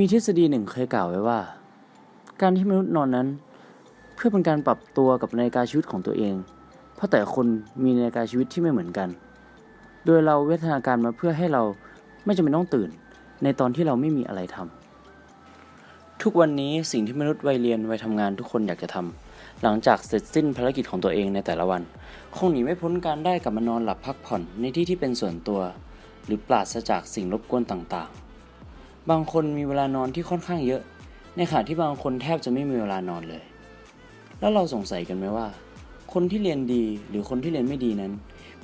มีทฤษฎีหนึ่งเคยกล่าวไว้ว่า การที่มนุษย์นอนนั้น เพื่อเป็นการปรับตัวกับนาฬิกาชีวิตของตัวเอง เพราะแต่คนมีนาฬิกาชีวิตที่ไม่เหมือนกัน โดยเราเวทนาการมาเพื่อให้เราไม่จำเป็นต้องตื่น ในตอนที่เราไม่มีอะไรทำทุกวันนี้สิ่งที่มนุษย์วัยเรียนวัยทำงานทุกคนอยากจะทำหลังจากเสร็จสิ้นภารกิจของตัวเองในแต่ละวัน คงหนีไม่พ้นการได้กลับมานอนหลับพักผ่อนในที่ที่เป็นส่วนตัว หรือปราศจากสิ่งรบกวนต่างๆ บางคนมีเวลานอนที่ค่อนข้างเยอะ ในขณะที่บางคนแทบจะไม่มีเวลานอนเลย แล้วเราสงสัยกันไหมว่า คนที่เรียนดีหรือคนที่เรียนไม่ดีนั้น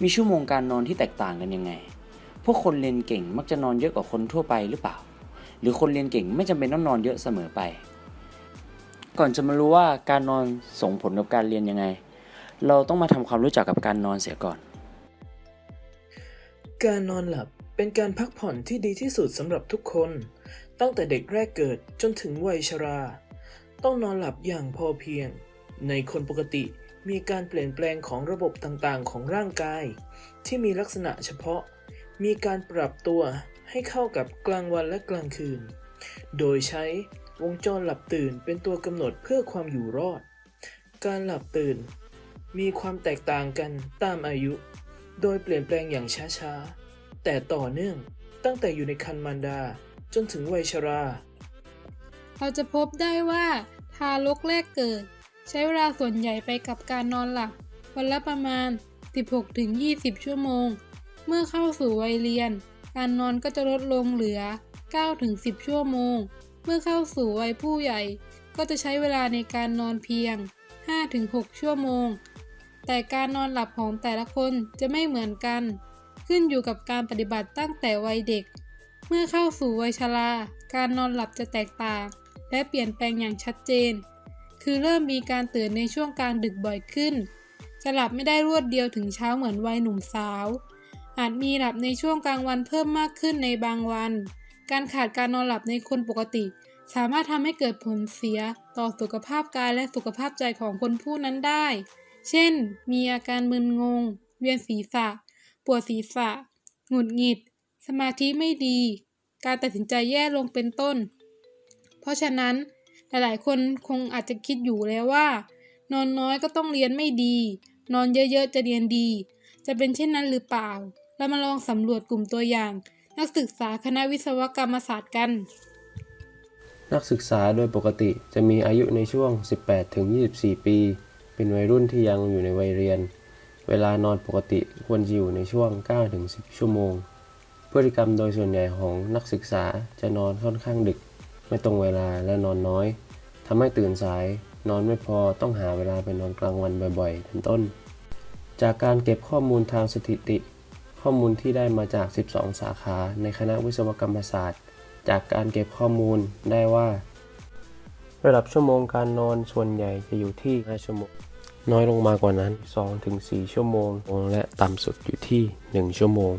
มีชั่วโมงการนอนที่แตกต่างกันยังไง พวกคนเรียนเก่งมักจะนอนเยอะกว่าคนทั่วไปหรือเปล่า หรือคนเรียนเก่งไม่จำเป็นต้องนอนเยอะเสมอไป ก่อนจะมารู้ว่าการนอนส่งผลกับการเรียนยังไง เราต้องมาทำความรู้จักกับการนอนเสียก่อน การนอนหลับ เป็นการพักผ่อนที่ดีที่สุดสำหรับทุกคน ตั้งแต่เด็กแรกเกิดจนถึงวัยชรา ต้องนอนหลับอย่างพอเพียง ในคนปกติมีการเปลี่ยนแปลงของระบบต่างๆ ของร่างกาย ที่มีลักษณะเฉพาะ มีการปรับตัวให้เข้ากับกลางวันและกลางคืน โดยใช้วงจรหลับตื่นเป็นตัวกำหนดเพื่อความอยู่รอด การหลับตื่น มีความแตกต่างกันตามอายุ โดยเปลี่ยนแปลงอย่างช้าๆ แต่ต่อเนื่องตั้งแต่อยู่ในคันมารดาจนถึงวัยชรา เราจะพบได้ว่าทารกแรกเกิด ใช้เวลาส่วนใหญ่ไปกับการนอนหลับ วันละประมาณ 16-20 ชั่วโมง เมื่อเข้าสู่วัยเรียน การนอนก็จะลดลงเหลือ 9-10 ชั่วโมง เมื่อเข้าสู่วัยผู้ใหญ่ ก็จะใช้เวลาในการนอนเพียง 5-6 ชั่วโมง แต่การนอนหลับของแต่ละคนจะไม่เหมือนกัน ขึ้นอยู่กับการปฏิบัติตั้งแต่วัยเด็ก เมื่อเข้าสู่วัยชราการนอนหลับจะแตกต่าง และเปลี่ยนแปลงอย่างชัดเจน คือเริ่มมีการตื่นในช่วงกลางดึกบ่อยขึ้น จะหลับไม่ได้รวดเดียวถึงเช้าเหมือนวัยหนุ่มสาว อาจมีหลับในช่วงกลางวันเพิ่มมากขึ้นในบางวัน การขาดการนอนหลับในคนปกติ สามารถทำให้เกิดผลเสียต่อสุขภาพกายและสุขภาพใจของคนผู้นั้นได้ เช่น มีอาการมึนงง เวียนศีรษะ ปวดศีรษะ หงุดหงิด สมาธิไม่ดี การตัดสินใจแย่ลงเป็นต้น เพราะฉะนั้นหลายๆ คนคงอาจจะคิดอยู่แล้วว่า นอนน้อยก็ต้องเรียนไม่ดี นอนเยอะๆจะเรียนดี จะเป็นเช่นนั้นหรือเปล่า เรามาลองสำรวจกลุ่มตัวอย่าง นักศึกษาคณะวิศวกรรมศาสตร์กัน นักศึกษาโดยปกติจะมีอายุในช่วง 18-24 ปี เป็นวัยรุ่นที่ยังอยู่ในวัยเรียน เวลานอนปกติควรจะอยู่ในช่วง 9-10 ชั่วโมง พฤติกรรมโดยส่วนใหญ่ของนักศึกษาจะนอนค่อนข้างดึก ไม่ตรงเวลาและนอนน้อยทำให้ตื่นสาย นอนไม่พอต้องหาเวลาไปนอนกลางวันบ่อยๆเป็นต้น จากการเก็บข้อมูลทางสถิติ ข้อมูลที่ได้มาจาก 12 สาขาในคณะวิศวกรรมศาสตร์ จากการเก็บข้อมูลได้ว่า ระดับชั่วโมงการนอนส่วนใหญ่จะอยู่ที่5ชั่วโมง น้อยลงมากว่านั้น 2-4 ชั่วโมง และต่ำสุดอยู่ที่ 1 ชั่วโมง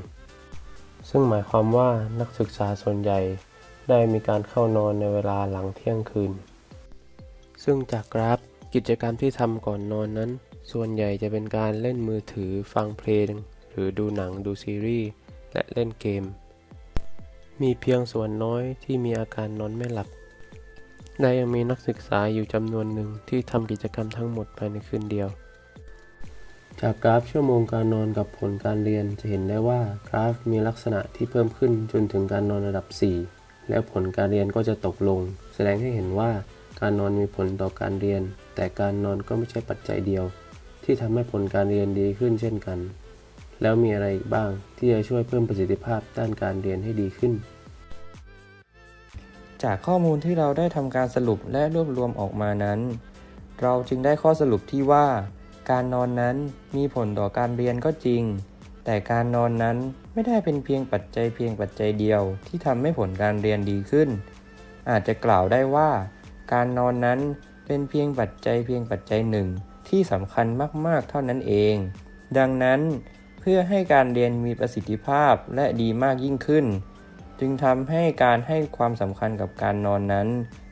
ซึ่งหมายความว่านักศึกษาส่วนใหญ่ได้มีการเข้านอนในเวลาหลังเที่ยงคืน ซึ่งจากกราฟกิจกรรมที่ทำก่อนนอนนั้น ส่วนใหญ่จะเป็นการเล่นมือถือฟังเพลง หรือดูหนังดูซีรีส์และเล่นเกม มีเพียงส่วนน้อยที่มีอาการนอนไม่หลับ และยังมีนักศึกษาอยู่จำนวนหนึ่งที่ทำกิจกรรมทั้งหมดภายในคืนเดียว จากกราฟชั่วโมงการนอนกับผลการเรียนจะเห็นได้ว่ากราฟมีลักษณะที่เพิ่มขึ้นจนถึงการนอนระดับ 4 แล้วผลการเรียนก็จะตกลง แสดงให้เห็นว่าการนอนมีผลต่อการเรียน แต่การนอนก็ไม่ใช่ปัจจัยเดียว ที่ทำให้ผลการเรียนดีขึ้นเช่นกัน แล้วมีอะไรอีกบ้างที่จะช่วยเพิ่มประสิทธิภาพด้านการเรียนให้ดีขึ้น จากข้อมูลที่เราได้ทำการสรุปและรวบรวมออกมานั้น เราจึงได้ข้อสรุปที่ว่า การนอนนั้นมีผลต่อการเรียนก็จริง แต่การนอนนั้นไม่ได้เป็นเพียงปัจจัยเพียงปัจจัยเดียวที่ทำให้ผลการเรียนดีขึ้น อาจจะกล่าวได้ว่า การนอนนั้นเป็นเพียงปัจจัยเพียงปัจจัยหนึ่งที่สำคัญมาก ๆ เท่านั้นเอง ดังนั้นเพื่อให้การเรียนมีประสิทธิภาพและดีมากยิ่งขึ้น จึงทำให้การให้ความสำคัญกับการนอนนั้น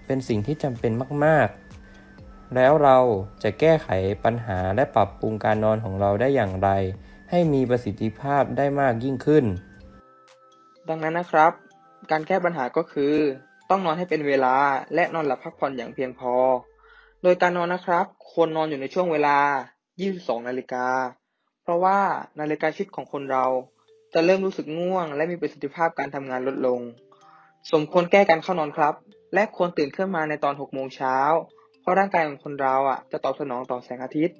เป็นสิ่งที่จำเป็นมาก ๆ แล้วเราจะแก้ไขปัญหาและปรับปรุงการนอนของเราได้อย่างไร ให้มีประสิทธิภาพได้มากยิ่งขึ้น ดังนั้นนะครับ การแก้ปัญหาก็คือ ต้องนอนให้เป็นเวลาและนอนหลับพักผ่อนอย่างเพียงพอ โดยการนอนนะครับ ควรนอนอยู่ในช่วงเวลา 22 นาฬิกา เพราะว่านาฬิกาชีวิตของคนเรา จะเริ่มรู้สึกง่วง และมีประสิทธิภาพการทำงานลดลง สมควรแก้การเข้านอนครับ และควรตื่นขึ้นมาในตอน6โมงเช้า เพราะร่างกายของคนเราอะจะตอบสนองต่อแสงอาทิตย์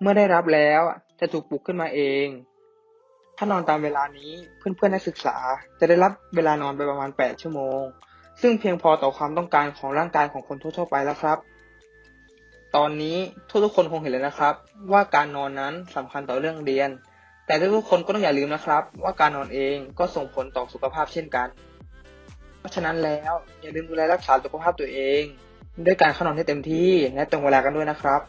เมื่อได้รับแล้วอะจะถูกปลุกขึ้นมาเอง ถ้านอนตามเวลานี้เพื่อนๆนักศึกษาจะได้รับเวลานอนไปประมาณ 8 ชั่วโมง ซึ่งเพียงพอต่อความต้องการของร่างกายของคนทั่วๆไปแล้วครับตอนนี้ทุกๆคนคงเห็นแล้วนะครับ ว่าการนอนนั้นสำคัญต่อเรื่องเรียน แต่ทุกคนก็ต้องอย่าลืมนะครับ ว่าการนอนเองก็ส่งผลต่อสุขภาพเช่นกัน เพราะฉะนั้นแล้วอย่าลืมดูแลรักษาสุขภาพตัวเอง ด้วยการเข้านอนให้เต็มที่และตรงเวลากันด้วยนะครับ